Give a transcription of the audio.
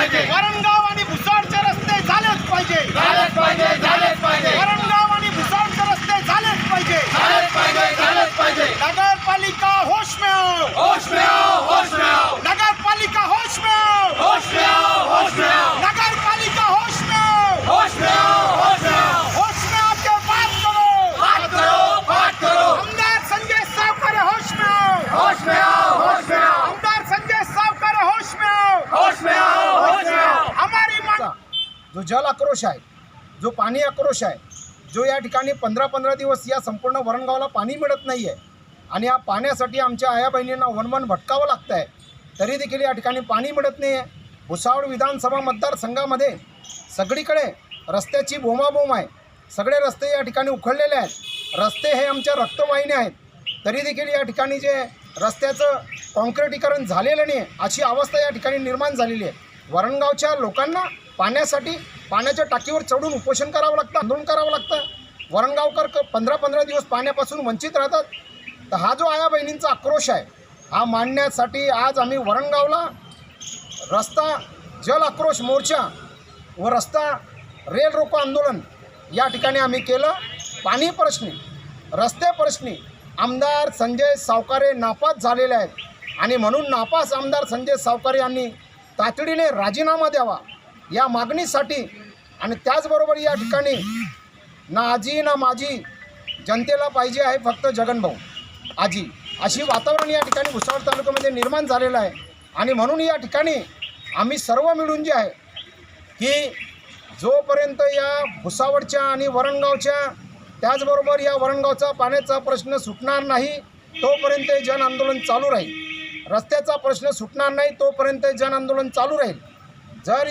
पाहिजे जो जल आक्रोश आहे जो पाणी आक्रोश आहे जो या ठिकाणी पंधरा पंधरा दिवस या संपूर्ण वरणगावला पाणी मिळत नाही आहे आणि या पाण्यासाठी आमच्या आया बहिणींना वनवन भटकावं लागतं आहे तरी देखील या ठिकाणी पाणी मिळत नाही आहे भुसावळ विधानसभा मतदारसंघामध्ये सगळीकडे रस्त्याची बोमाबोम आहे. सगळे रस्ते या ठिकाणी उखडलेले आहेत. रस्ते हे आमच्या रक्तवाहिन्या आहेत. तरी देखील या ठिकाणी जे रस्त्याचं कॉन्क्रिटीकरण झालेलं नाही आहे अशी अवस्था या ठिकाणी निर्माण झालेली आहे. वरणगावच्या लोकांना पाण्यासाठी पाण्याच्या टाकीवर चढून उपोषण करावं लागतं आंदोलन करावं लागतं. वरणगावकर क पंधरा पंधरा दिवस पाण्यापासून वंचित राहतात. तर हा जो आया बहिणींचा आक्रोश आहे हा मांडण्यासाठी आज आम्ही वरणगावला रस्ता जल आक्रोश मोर्चा व रस्ता रेल रोको आंदोलन या ठिकाणी आम्ही केलं. पाणी प्रश्नी रस्ते प्रश्नी आमदार संजय सावकारे नापास झालेले आहेत. आणि म्हणून नापास आमदार संजय सावकारे यांनी तातडीने राजीनामा द्यावा. या मागणीसाठी आणि त्याचबरोबर या ठिकाणी ना आजी ना माझी जनतेला पाहिजे आहे फक्त जगनभाऊ आजी. अशी वातावरण या ठिकाणी भुसावळ तालुक्यामध्ये निर्माण झालेलं आहे. आणि म्हणून या ठिकाणी आम्ही सर्व मिळून जे आहे की जोपर्यंत या भुसावळच्या आणि वरणगावच्या त्याचबरोबर या वरणगावचा पाण्याचा प्रश्न सुटणार नाही तोपर्यंत हे जन आंदोलन चालू राहील. रस्त्याचा प्रश्न सुटणार नाही तोपर्यंत जन आंदोलन चालू राहील. जर